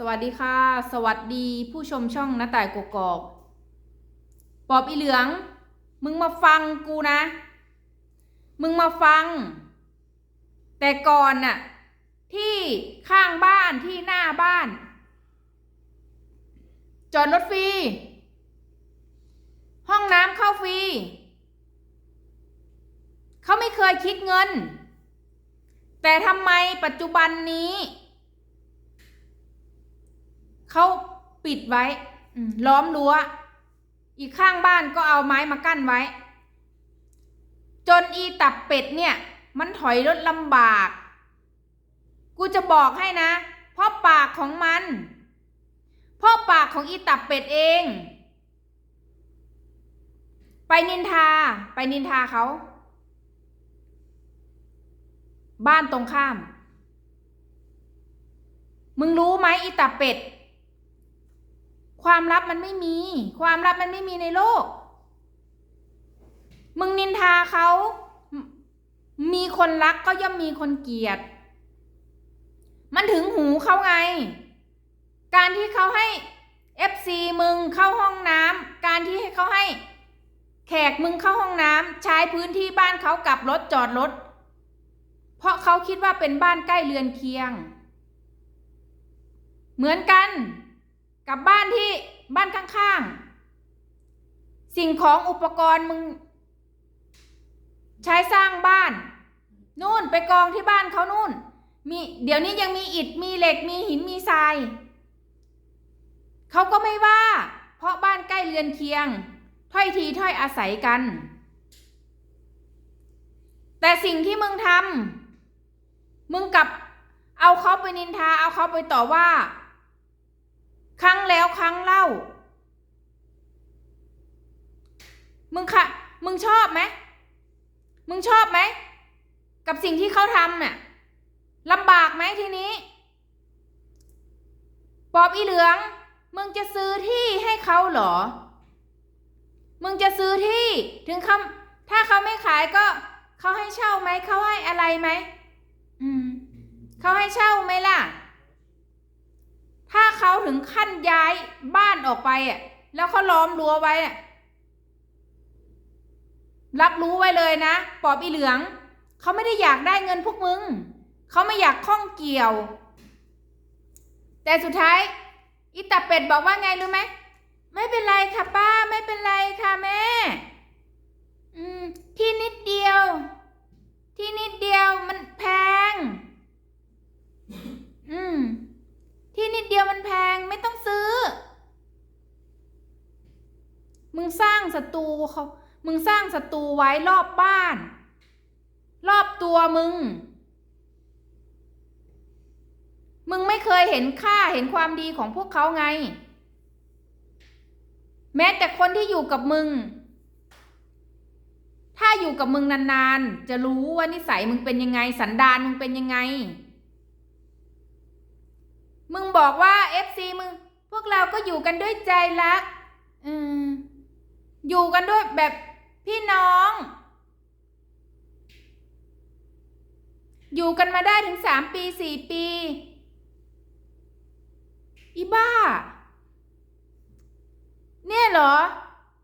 สวัสดีค่ะ สวัสดีผู้ชมช่องน้าต่ายกกอกปอบอีเหลือง มึงมาฟังกูนะ มึงมาฟัง แต่ก่อนน่ะ ที่ข้างบ้านที่หน้าบ้าน จอดรถฟรี ห้องน้ำเข้าฟรี เขาไม่เคยคิดเงิน แต่ทำไมปัจจุบันนี้ เขาปิดไว้อืมล้อมรั้ว อีกข้างบ้านก็เอาไม้มากั้นไว้ จนอีตับเป็ดเนี่ย มันถอยรถลำบาก กูจะบอกให้นะ เพราะปากของมัน เพราะปากของอีตับเป็ดเอง ไปนินทา ไปนินทาเขา บ้านตรงข้าม มึงรู้ไหมอีตับเป็ด ความลับมันไม่มี ความลับมันไม่มีในโลก มึงนินทาเขา มีคนรักก็ย่อมมีคนเกลียด มันถึงหูเขาไง การที่เขาให้ FC มึงเข้าห้องน้ำการที่ให้เขาให้ แขกมึงเข้าห้องน้ำใช้พื้นที่บ้านเขากับรถจอดรถ เพราะเขาคิดว่าเป็นบ้านใกล้เรือนเคียง เหมือนกัน กับบ้านที่บ้านข้างๆ สิ่งของอุปกรณ์มึง ใช้สร้างบ้าน นู่นไปกองที่บ้านเขานู่น มีเดี๋ยวนี้ยังมีอิฐมีเหล็กมีหินมีทรายเขาก็ไม่ว่า เพราะบ้านใกล้เรือนเคียง ถ้อยทีถ้อยอาศัยกัน แต่สิ่งที่มึงทำมึงกับเอาเขาไปนินทาเอาเขาไปต่อว่า ครั้งแล้วครั้งเล่า มึงค่ะ มึงชอบไหม มึงชอบไหม กับสิ่งที่เขาทำเนี่ยลำบากไหมทีนี้ ปอบอีเหลือง มึงจะซื้อที่ให้เขาเหรอ มึงจะซื้อที่ถึงเขาถ้าเขาไม่ขายก็เขาให้เช่าไหม เขาให้อะไรไหม อืม เขาให้เช่าไหมล่ะ ถึงขั้นย้ายบ้านออกไปอะแล้วเขาล้อมรั้วไว้อะรับรู้ไว้เลยนะปอบอีเหลืองเขาไม่ได้อยากได้เงินพวกมึงเขาไม่อยากข้องเกี่ยว แต่สุดท้ายอีตาเป็ดบอกว่าไงรู้ไหมไม่เป็นไรค่ะป้าไม่เป็นไรค่ะแม่ อืม ที่นิดเดียว ที่นิดเดียวมันแพง อืม ที่นิดเดียวมันแพงไม่ต้องซื้อ มึงสร้างศัตรูเขามึงสร้างศัตรูไว้รอบบ้าน รอบตัวมึง มึงไม่เคยเห็นค่าเห็นความดีของพวกเขาไง แม้แต่คนที่อยู่กับมึง ถ้าอยู่กับมึงนานๆ จะรู้ว่านิสัยมึงเป็นยังไง สันดานมึงเป็นยังไง มึงบอกว่าเอฟซีมึง พวกเราก็อยู่กันด้วยใจรัก อืม อยู่กันด้วยแบบพี่น้อง อยู่กันมาได้ถึงสามปีสี่ปี อีบ้า เนี่ยเหรอ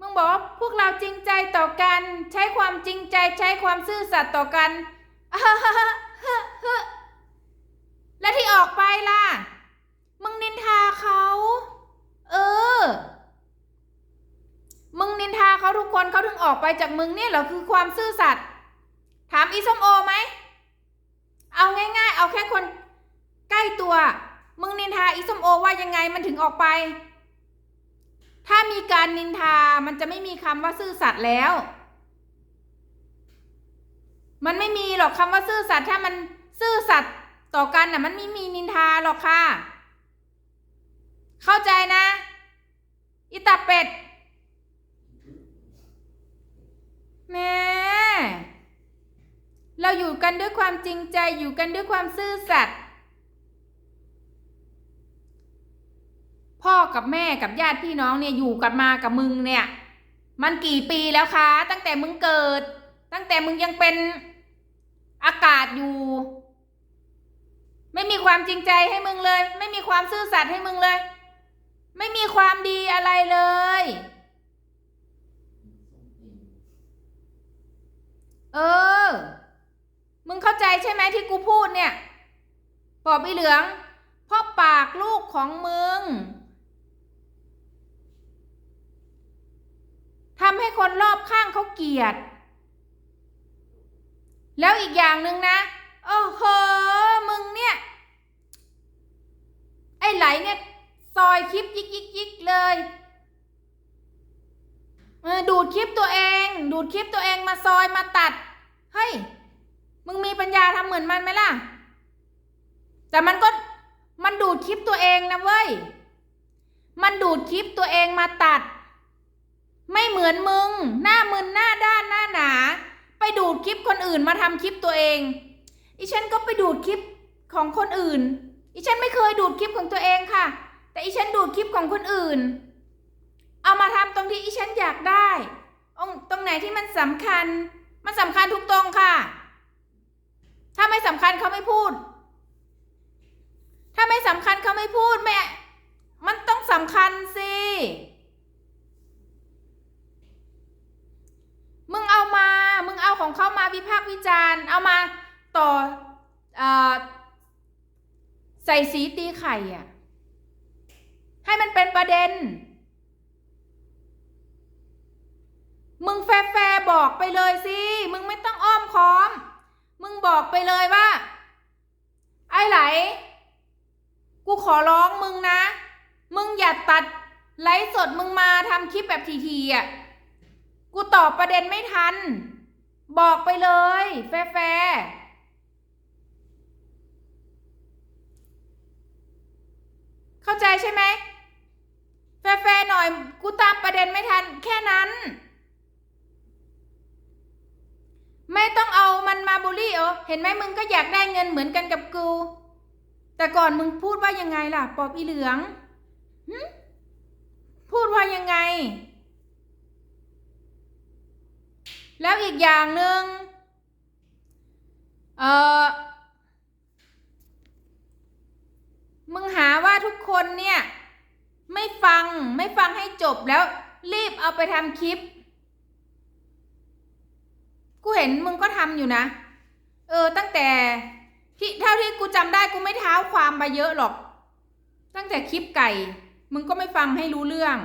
มึงบอกว่าพวกเราจริงใจต่อกัน ใช้ความจริงใจใช้ความซื่อสัตย์ต่อกัน แล้วที่ออกไปล่ะ มึงนินทาเขา เออ มึงนินทาเขาทุกคนเขาถึงออกไปจากมึงเนี่ยเหรอคือความซื่อสัตย์ ถามอีส้มโอไหม เอาง่าย ๆ เอาแค่คนใกล้ตัว มึงนินทาอีส้มโอว่ายังไงมันถึงออกไป ถ้ามีการนินทา มันจะไม่มีคำว่าซื่อสัตย์แล้ว มันไม่มีหรอกคำว่าซื่อสัตย์ถ้ามันซื่อสัตย์ต่อกันน่ะมันไม่มีนินทาหรอกค่ะ เข้าใจนะ อิตาเป็ดแม่เราอยู่กันด้วยความจริงใจอยู่กันด้วยความซื่อสัตย์พ่อกับแม่กับญาติพี่น้องเนี่ยอยู่กันมากับมึงเนี่ย มันกี่ปีแล้วคะ ตั้งแต่มึงเกิด ตั้งแต่มึงยังเป็นอากาศอยู่ ไม่มีความจริงใจให้มึงเลย ไม่มีความซื่อสัตย์ให้มึงเลย ไม่มีความดีอะไรเลย เออ มึงเข้าใจใช่ไหมที่กูพูดเนี่ยปอบอีเหลืองเพราะปากลูกของมึงทำให้คนรอบข้างเขาเกลียด แล้วอีกอย่างหนึ่งนะ โอ้โห มึงเนี่ย ไอ้ไหลเนี่ย ซอยคลิปยิกยิกยิกเลยดูดคลิปตัวเอง ดูดคลิปตัวเองมาซอยมาตัด เฮ้ย มึงมีปัญญาทำเหมือนมันไหมล่ะ แต่มันก็มันดูดคลิปตัวเองนะเว้ย มันดูดคลิปตัวเองมาตัด ไม่เหมือนมึง หน้ามึนหน้าด้านหน้าหนา ไปดูดคลิปคนอื่นมาทำคลิปตัวเอง อีฉันก็ไปดูดคลิปของคนอื่น อีฉันไม่เคยดูดคลิปของตัวเองค่ะ แต่อีฉันดูดคลิปของคนอื่น เอามาทำตรงที่อีฉันอยากได้องตรงไหนที่มันสำคัญ มันสำคัญทุกตรงค่ะ ถ้าไม่สำคัญเขาไม่พูด ถ้าไม่สำคัญเขาไม่พูดแม่ มันต้องสำคัญสิมึงเอามา มึงเอาของเขามาวิพากษ์วิจารณ์ เอามาต่ออใส่สีตีไข่อะ ให้มันเป็นประเด็น มึงแฟร์แฟร์บอกไปเลยสิ มึงไม่ต้องอ้อมค้อม มึงบอกไปเลยว่า ไอ้ไหล กูขอร้องมึงนะ มึงอย่าตัดไลฟ์สดมึงมาทำคลิปแบบทีๆอะ กูตอบประเด็นไม่ทัน บอกไปเลย แฟร์แฟร์เข้าใจใช่ไหม แฟร์แฟหน่อย กูตามประเด็นไม่ทัน แค่นั้น ไม่ต้องเอามันมาบูลลี่เออเห็นไหมมึงก็อยากได้เงินเหมือนกันกับกู แต่ก่อนมึงพูดว่ายังไงล่ะ ปอบอีเหลืองพูดว่ายังไง แล้วอีกอย่างหนึ่งเออมึงหาว่าทุกคนเนี่ย ไม่ฟังไม่ฟังให้จบแล้ว รีบเอาไปทำคลิป กูเห็นมึงก็ทำอยู่นะ เออ ตั้งแต่ที่เท่าที่กูจำได้กูไม่เท้าความมาเยอะหรอก ตั้งแต่คลิปไก่ มึงก็ไม่ฟังให้รู้เรื่อง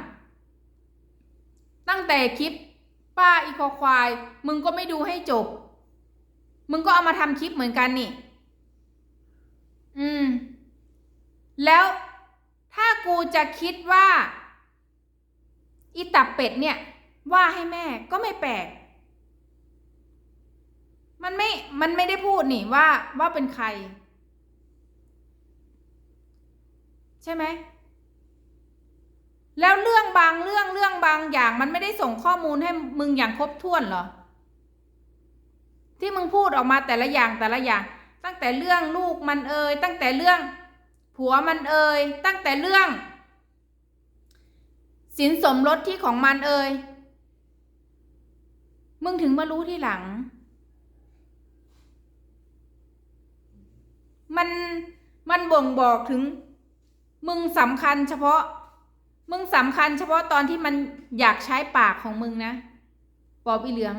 ตั้งแต่คลิป ป้าอีคอควาย มึงก็ไม่ดูให้จบ มึงก็เอามาทำคลิปเหมือนกันนี่ อืม แล้ว ถ้ากูจะคิดว่าอีตับเป็ดเนี่ย ว่าให้แม่ก็ไม่แปลก มันไม่ มันไม่ได้พูดนี่ว่าว่าเป็นใคร ใช่ไหม แล้วเรื่องบางเรื่องเรื่องบางอย่าง มันไม่ได้ส่งข้อมูลให้มึงอย่างครบถ้วนเหรอ ที่มึงพูดออกมาแต่ละอย่างแต่ละอย่าง ตั้งแต่เรื่องลูกมันเอ่ยตั้งแต่เรื่อง ผัวมันเอ่ยตั้งแต่เรื่อง สินสมรสที่ของมันเอ่ยมึงถึงมารู้ที่หลัง มันมันบ่งบอกถึง มึงสำคัญเฉพาะ มึงสำคัญเฉพาะตอนที่มันอยากใช้ปากของมึงนะปอบอีเหลือง